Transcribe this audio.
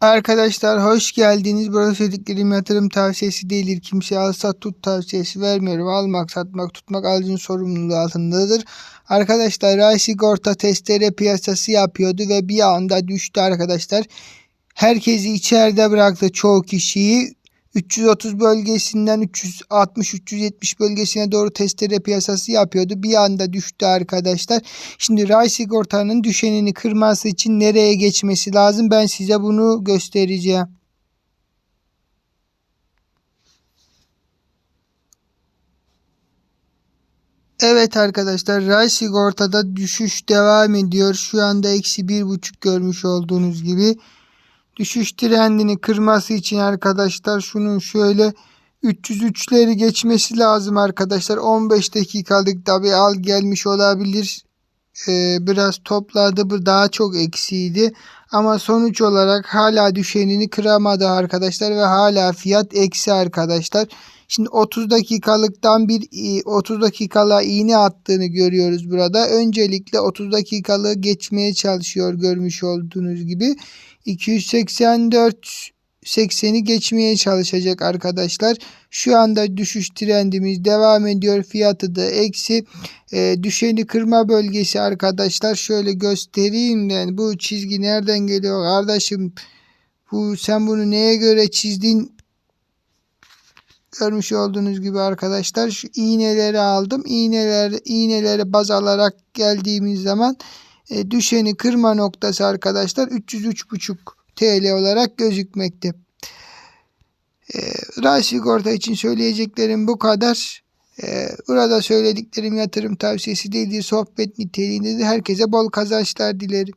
Arkadaşlar hoş geldiniz. Burada söylediklerim yatırım tavsiyesi değildir. Kimseye al sat tut tavsiyesi vermiyorum. Almak, satmak, tutmak alıcının sorumluluğu altındadır. Arkadaşlar Ray sigorta testere piyasası yapıyordu ve bir anda düştü arkadaşlar. Herkesi içeride bıraktı çoğu kişiyi. 330 bölgesinden 360-370 bölgesine doğru testere piyasası yapıyordu. Bir anda düştü arkadaşlar. Şimdi Ray sigortanın düşenini kırması için nereye geçmesi lazım? Ben size bunu göstereceğim. Evet arkadaşlar Ray sigortada düşüş devam ediyor. Şu anda eksi bir buçuk görmüş olduğunuz gibi. Düşüş trendini kırması için arkadaşlar şunun şöyle 303'leri geçmesi lazım arkadaşlar. 15 dakikalık tabi al gelmiş olabilir. Ee, biraz topladı bu daha çok eksiydi. Ama sonuç olarak hala düşenini kıramadı arkadaşlar ve hala fiyat eksi arkadaşlar. Şimdi 30 dakikalıktan bir 30 dakikalığa iğne attığını görüyoruz burada. Öncelikle 30 dakikalığı geçmeye çalışıyor görmüş olduğunuz gibi. 284 80'i geçmeye çalışacak arkadaşlar. Şu anda düşüş trendimiz devam ediyor. Fiyatı da eksi. E, düşeni kırma bölgesi arkadaşlar. Şöyle göstereyim. Yani bu çizgi nereden geliyor kardeşim? Bu sen bunu neye göre çizdin? Görmüş olduğunuz gibi arkadaşlar şu iğneleri aldım. İğneler iğneleri baz alarak geldiğimiz zaman e, düşeni kırma noktası arkadaşlar 303,5 TL olarak gözükmekte. E, Ray sigorta için söyleyeceklerim bu kadar. E, burada söylediklerim yatırım tavsiyesi değildir. Sohbet niteliğindedir. Herkese bol kazançlar dilerim.